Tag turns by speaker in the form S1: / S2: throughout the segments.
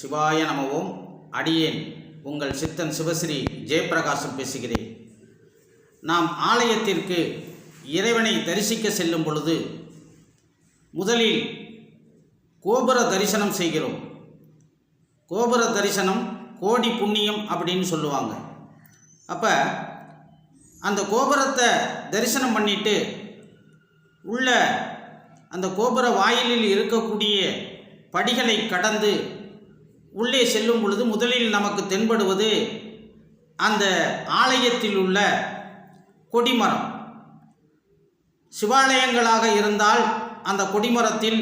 S1: சிவாய நமவோம் அடியேன். உங்கள் சித்தன் சிவஸ்ரீ ஜெயப்பிரகாசம் பேசுகிறேன். நாம் ஆலயத்திற்கு இறைவனை தரிசிக்க செல்லும் பொழுது முதலில் கோபுர தரிசனம் செய்கிறோம். கோபுர தரிசனம் கோடி புண்ணியம் அப்படின்னு சொல்லுவாங்க. அப்போ அந்த கோபுரத்தை தரிசனம் பண்ணிட்டு உள்ள அந்த கோபுர வாயிலில் இருக்கக்கூடிய படிகளை கடந்து உள்ளே செல்லும் பொழுது முதலில் நமக்கு தென்படுவது அந்த ஆலயத்தில் உள்ள கொடிமரம். சிவாலயங்களாக இருந்தால் அந்த கொடிமரத்தில்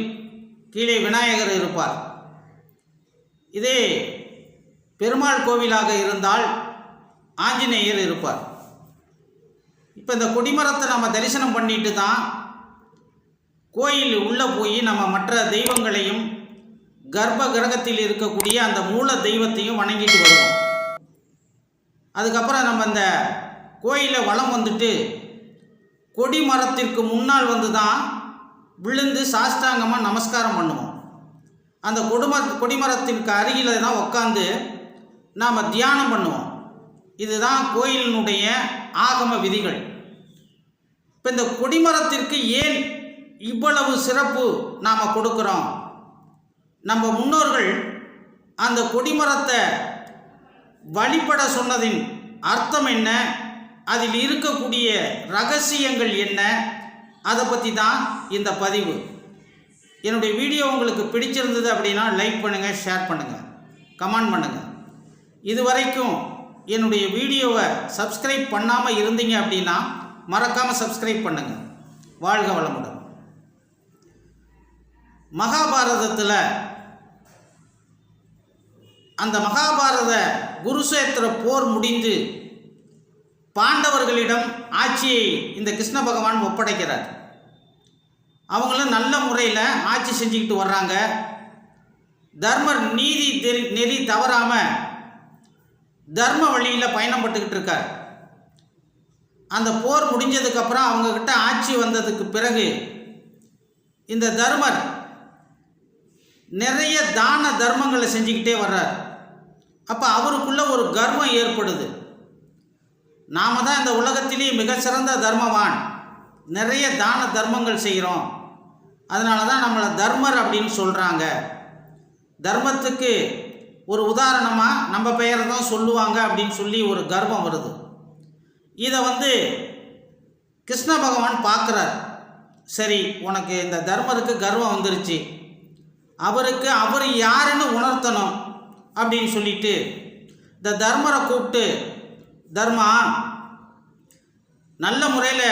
S1: கீழே விநாயகர் இருப்பார். இதே பெருமாள் கோவிலாக இருந்தால் ஆஞ்சநேயர் இருப்பார். இப்போ இந்த கொடிமரத்தை நம்ம தரிசனம் பண்ணிட்டு தான் கோயில் உள்ளே போய் நம்ம மற்ற தெய்வங்களையும் கர்ப்ப கிரகத்தில் இருக்கக்கூடிய அந்த மூல தெய்வத்தையும் வணங்கிட்டு வருவோம். அதுக்கப்புறம் நம்ம அந்த கோயிலில் வளம் வந்துட்டு கொடிமரத்திற்கு முன்னால் வந்து தான் விழுந்து சாஷ்டாங்கமாக நமஸ்காரம் பண்ணுவோம். அந்த கொடும கொடிமரத்திற்கு அருகில் தான் உட்காந்து நாம் தியானம் பண்ணுவோம். இதுதான் கோயிலினுடைய ஆகம விதிகள். இப்போ இந்த கொடிமரத்திற்கு ஏன் இவ்வளவு சிறப்பு நாம் கொடுக்குறோம்? நம்ம முன்னோர்கள் அந்த கொடிமரத்தை வழிபட சொன்னதின் அர்த்தம் என்ன? அதில் இருக்கக்கூடிய ரகசியங்கள் என்ன? அதை பற்றி தான் இந்த பதிவு. என்னுடைய வீடியோ உங்களுக்கு பிடிச்சிருந்தது அப்படின்னா லைக் பண்ணுங்கள் ஷேர் பண்ணுங்கள் கமெண்ட் பண்ணுங்கள் இது வரைக்கும் என்னுடைய வீடியோவை சப்ஸ்கிரைப் பண்ணாமல் இருந்தீங்க அப்படின்னா மறக்காமல் சப்ஸ்கிரைப் பண்ணுங்கள் வாழ்க வளமுடன். மகாபாரதத்தில் அந்த மகாபாரத குருசேத்திர போர் முடிந்து பாண்டவர்களிடம் ஆட்சியை இந்த கிருஷ்ண பகவான் ஒப்படைக்கிறார். அவங்களும் நல்ல முறையில் ஆட்சி செஞ்சுக்கிட்டு வர்றாங்க. தர்மர் நீதி தெரி நெறி தவறாமல் தர்ம வழியில் பயணம் பட்டுக்கிட்டு இருக்கார். அந்த போர் முடிஞ்சதுக்கப்புறம் அவங்கக்கிட்ட ஆட்சி வந்ததுக்கு பிறகு இந்த தர்மர் நிறைய தான தர்மங்களை செஞ்சுக்கிட்டே வர்றார். அப்போ அவருக்குள்ள ஒரு கர்வம் ஏற்படுது. நாம தான் இந்த உலகத்திலேயே மிக சிறந்த தர்மவான். நிறைய தான தர்மங்கள் செய்கிறோம் அதனால தான் நம்மளை தர்மர் அப்படின்னு சொல்கிறாங்க தர்மத்துக்கு ஒரு உதாரணமாக நம்ம பெயரை தான் சொல்லுவாங்க அப்படின்னு சொல்லி ஒரு கர்வம் வருது. இதை வந்து கிருஷ்ண பகவான் பார்க்குறார் சரி உனக்கு இந்த தர்மருக்கு கர்வம் வந்துருச்சு. அவருக்கு அவர் யாருன்னு உணர்த்தணும். அப்படின்னு சொல்லிட்டு இந்த தர்மரை கூப்பிட்டு தர்மா நல்ல முறையில்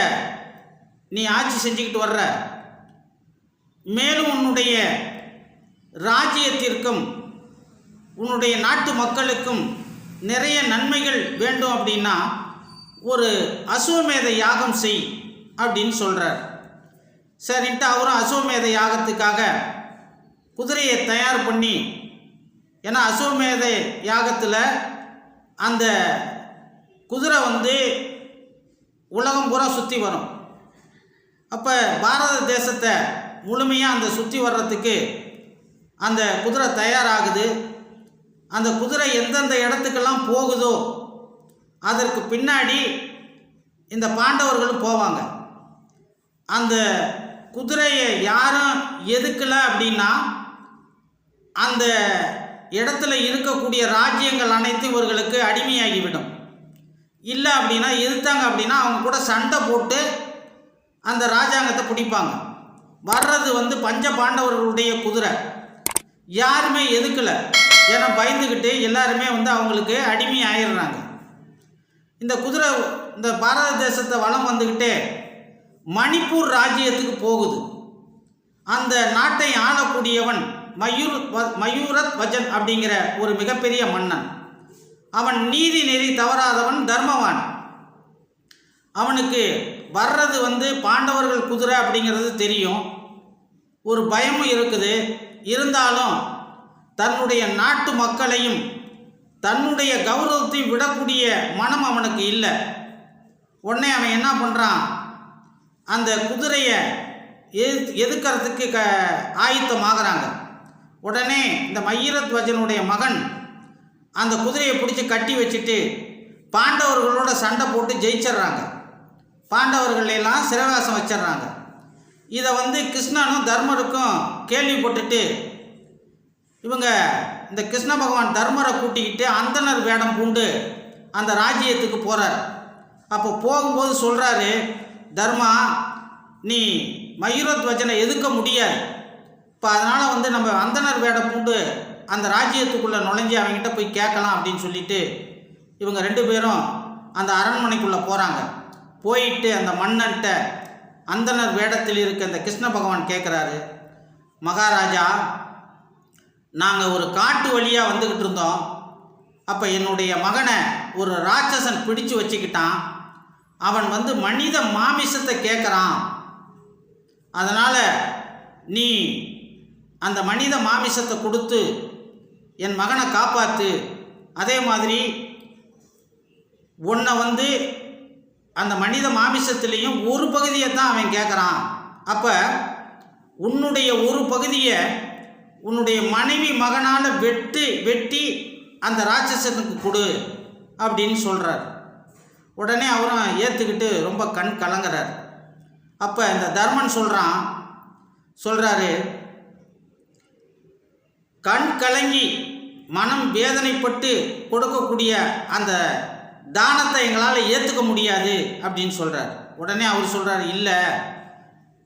S1: நீ ஆட்சி செஞ்சுக்கிட்டு வர்ற. மேலும் உன்னுடைய ராஜ்யத்திற்கும் உன்னுடைய நாட்டு மக்களுக்கும் நிறைய நன்மைகள் வேண்டும் அப்படின்னா ஒரு அசுவமேத யாகம் செய் அப்படின்னு சொல்கிறார் சரின்ட்டு அவரும் அசுவமேத யாகத்துக்காக குதிரையை தயார் பண்ணி ஏன்னா அசுவமேத யாகத்தில் அந்த குதிரை வந்து உலகம் பூரா சுற்றி வரும். அப்போ பாரத தேசத்தை முழுமையாக அந்த சுற்றி வர்றதுக்கு அந்த குதிரை தயாராகுது. அந்த குதிரை எந்தெந்த இடத்துக்கெல்லாம் போகுதோ அதற்கு பின்னாடி இந்த பாண்டவர்களும் போவாங்க. அந்த குதிரையை யாரும் எதுக்கலை அப்படின்னா அந்த இடத்துல இருக்கக்கூடிய ராஜ்யங்கள் அனைத்து இவர்களுக்கு அடிமையாகிவிடும். இல்லை அப்படின்னா எதிர்த்தாங்க அப்படின்னா அவங்க கூட சண்டை போட்டு அந்த ராஜாங்கத்தை பிடிப்பாங்க. வர்றது வந்து பஞ்ச பாண்டவர்களுடைய குதிரை. யாருமே எதுக்கலை. ஏன்னா பயந்துக்கிட்டு எல்லாருமே வந்து அவங்களுக்கு அடிமை ஆயிடுறாங்க. இந்த குதிரை இந்த பாரத தேசத்தை வளம் வந்துக்கிட்டே மணிப்பூர் ராஜ்யத்துக்கு போகுது. அந்த நாட்டை ஆளக்கூடியவன் மயூர் மயூரத் வஜன் அப்படிங்கிற ஒரு மிகப்பெரிய மன்னன். அவன் நீதி நெறி தவறாதவன் தர்மவான். அவனுக்கு வர்றது வந்து பாண்டவர்கள் குதிரை அப்படிங்கிறது தெரியும். ஒரு பயமும் இருக்குது. இருந்தாலும் தன்னுடைய நாட்டு மக்களையும் தன்னுடைய கௌரவத்தையும் விடக்கூடிய மனம் அவனுக்கு இல்லை. உடனே அவன் என்ன பண்ணுறான் அந்த குதிரையை எது எதுக்கிறதுக்கு க ஆயத்தமாகறாங்க. உடனே இந்த மயிரத்வஜனுடைய மகன் அந்த குதிரையை பிடிச்சி கட்டி வச்சுட்டு பாண்டவர்களோட சண்டை போட்டு ஜெயிச்சிடுறாங்க. பாண்டவர்களெல்லாம் சிறவாசம் வச்சிட்றாங்க. வச்சிடுறாங்க இதை வந்து கிருஷ்ணனும் தர்மருக்கும் கேள்விப்பட்டுட்டு இவங்க இந்த கிருஷ்ண பகவான் தர்மரை கூட்டிக்கிட்டு அந்தனர் வேடம் பூண்டு அந்த ராஜ்யத்துக்கு போகிறார் அப்போ போகும்போது சொல்கிறாரு தர்மா நீ மயூரத்வஜனை எதுக்க முடியாது. இப்போ அதனால் வந்து நம்ம அந்தனர் வேடம் பூண்டு அந்த ராஜ்யத்துக்குள்ளே நுழைஞ்சு அவங்ககிட்ட போய் கேட்கலாம் அப்படின்னு சொல்லிட்டு இவங்க ரெண்டு பேரும் அந்த அரண்மனைக்குள்ளே போகிறாங்க போயிட்டு அந்த மன்னன்ட்ட அந்தனர் வேடத்தில் இருக்க அந்த கிருஷ்ண பகவான் கேட்குறாரு மகாராஜா நாங்கள் ஒரு காட்டு வழியாக வந்துக்கிட்டு இருந்தோம். அப்போ என்னுடைய மகனை ஒரு ராட்சசன் பிடிச்சு வச்சுக்கிட்டான். அவன் வந்து மனித மாமிசத்தை கேட்குறான். அதனால் நீ அந்த மனித மாமிசத்தை கொடுத்து என் மகனை காப்பாற்று அதே மாதிரி உன்னை வந்து அந்த மனித மாமிசத்துலேயும் ஒரு பகுதியை தான் அவன் கேட்குறான் அப்போ உன்னுடைய ஒரு பகுதியை உன்னுடைய மனைவி மகனால் வெட்டு வெட்டி அந்த ராட்சசனுக்கு கொடு அப்படின்னு சொல்கிறார் உடனே அவரும் ஏற்றுக்கிட்டு ரொம்ப கண் கலங்குறார். அப்போ இந்த தர்மன் சொல்கிறான் சொல்கிறாரு கண் கலங்கி மனம் வேதனைப்பட்டு கொடுக்கக்கூடிய அந்த தானத்தை எங்களால் ஏற்றுக்க முடியாது அப்படின்னு சொல்கிறார் உடனே அவர் சொல்கிறார் இல்லை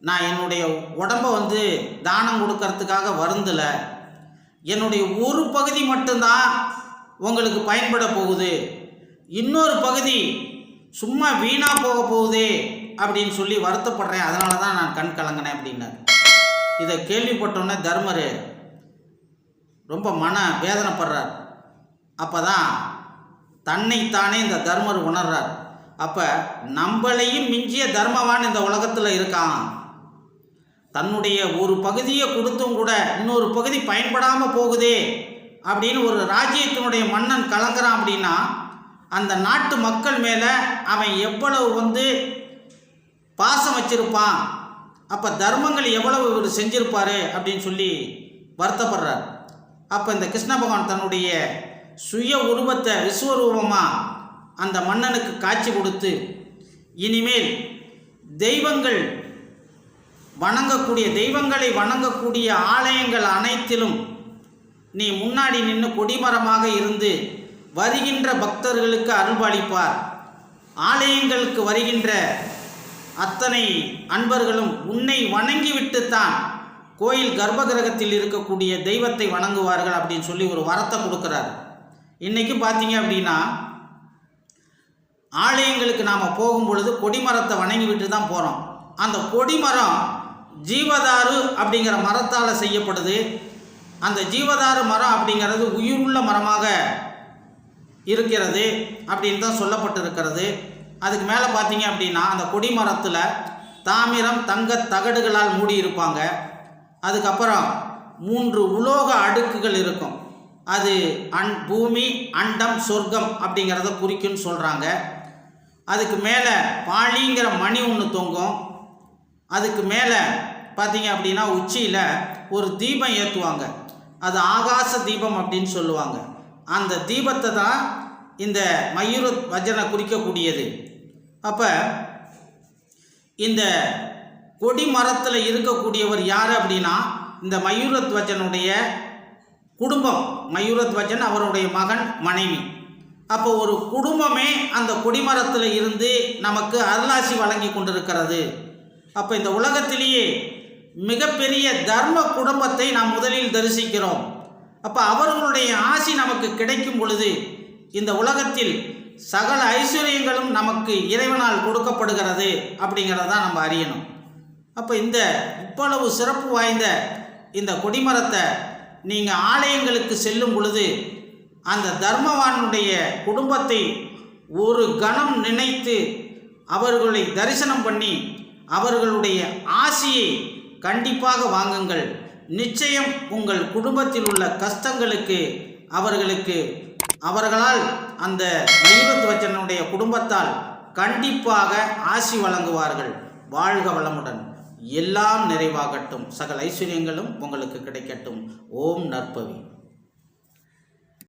S1: நான் என்னுடைய உடம்பை வந்து தானம் கொடுக்கறதுக்காக வருந்தலை. என்னுடைய ஒரு பகுதி மட்டும்தான் உங்களுக்கு பயன்பட போகுது. இன்னொரு பகுதி சும்மா வீணாக போக போகுதே அப்படின்னு சொல்லி வருத்தப்படுறேன். அதனால தான் நான் கண் கலங்கினேன் அப்படின்னார். இதை கேள்விப்பட்டோன்னே தர்மர் ரொம்ப மன வேதனைப்படுறார். அப்போ தான் தன்னைத்தானே இந்த தர்மர் உணர்றார். அப்போ நம்மளையும் மிஞ்சிய தர்மவான் இந்த உலகத்தில் இருக்கான். தன்னுடைய ஒரு பகுதியை கொடுத்தும் கூட இன்னொரு பகுதி பயன்படாமல் போகுதே அப்படின்னு ஒரு ராஜ்யத்தினுடைய மன்னன் கலங்குறான் அப்படின்னா அந்த நாட்டு மக்கள் மேலே அவன் எவ்வளவு வந்து பாசம் வச்சிருப்பான். அப்போ தர்மங்கள் எவ்வளவு இவர் செஞ்சிருப்பாரு அப்படின்னு சொல்லி வருத்தப்படுறார். அப்போ இந்த கிருஷ்ண பகவான் தன்னுடைய சுய உருவத்தை விஸ்வரூபமாக அந்த மன்னனுக்கு காட்சி கொடுத்து இனிமேல் தெய்வங்கள் வணங்கக்கூடிய தெய்வங்களை வணங்கக்கூடிய ஆலயங்கள் அனைத்திலும் நீ முன்னாடி நின்று கொடிமரமாக இருந்து வருகின்ற பக்தர்களுக்கு அருள்பாலிப்பார். ஆலயங்களுக்கு வருகின்ற அத்தனை அன்பர்களும் உன்னை வணங்கிவிட்டுத்தான் கோயில் கர்ப்ப கிரகத்தில் இருக்கக்கூடிய தெய்வத்தை வணங்குவார்கள் அப்படின்னு சொல்லி ஒரு வரத்தை கொடுக்குறாரு. இன்றைக்கி பார்த்தீங்க அப்படின்னா ஆலயங்களுக்கு நாம் போகும் பொழுது கொடிமரத்தை வணங்கி விட்டு தான் போகிறோம் அந்த கொடிமரம் ஜீவதாரு அப்படிங்கிற மரத்தால் செய்யப்படுது. அந்த ஜீவதாரு மரம் அப்படிங்கிறது உயிருள்ள மரமாக இருக்கிறது அப்படின்னு தான் சொல்லப்பட்டிருக்கிறது. அதுக்கு மேலே பார்த்தீங்க அப்படின்னா அந்த கொடிமரத்தில் தாமிரம் தங்க தகடுகளால் மூடி இருப்பாங்க அதுக்கப்புறம் மூன்று உலோக அடுக்குகள் இருக்கும். அது அன் பூமி அண்டம் சொர்க்கம் அப்படிங்கிறத குறிக்குன்னு சொல்கிறாங்க அதுக்கு மேலே பாலிங்கிற மணி ஒன்று தொங்கும். அதுக்கு மேலே பார்த்தீங்க அப்படின்னா உச்சியில் ஒரு தீபம் ஏற்றுவாங்க அது ஆகாச தீபம் அப்படின்னு சொல்லுவாங்க. அந்த தீபத்தை தான் இந்த மயூர வஜனை குறிக்கக்கூடியது. அப்போ இந்த கொடி மரத்தில் இருக்கக்கூடியவர் யார் அப்படின்னா இந்த மயூரத்வஜனுடைய குடும்பம். மயூரத்வஜன் அவருடைய மகன் மனைவி. அப்போ ஒரு குடும்பமே அந்த கொடிமரத்தில் இருந்து நமக்கு அருளாசி வழங்கி கொண்டிருக்கிறது. அப்போ இந்த உலகத்திலேயே மிகப்பெரிய தர்ம குடும்பத்தை நாம் முதலில் தரிசிக்கிறோம். அப்போ அவர்களுடைய ஆசி நமக்கு கிடைக்கும் பொழுது இந்த உலகத்தில் சகல ஐஸ்வர்யங்களும் நமக்கு இறைவனால் கொடுக்கப்படுகிறது அப்படிங்கிறத நம்ம அறியணும். அப்போ இந்த இவ்வளவு சிறப்பு வாய்ந்த இந்த கொடிமரத்தை நீங்கள் ஆலயங்களுக்கு செல்லும் பொழுது அந்த தர்மவானுடைய குடும்பத்தை ஒரு கணம் நினைத்து அவர்களை தரிசனம் பண்ணி அவர்களுடைய ஆசியை கண்டிப்பாக வாங்குங்கள். நிச்சயம் உங்கள் குடும்பத்தில் உள்ள கஷ்டங்களுக்கு அவர்களுக்கு அவர்களால் அந்த மயூரத்வச்சனுடைய குடும்பத்தால் கண்டிப்பாக ஆசி வழங்குவார்கள். வாழ்க வளமுடன். எல்லாம் நிறைவாகட்டும். சகல ஐஸ்வர்யங்களும் உங்களுக்கு கிடைக்கட்டும். ஓம் நற்பவி.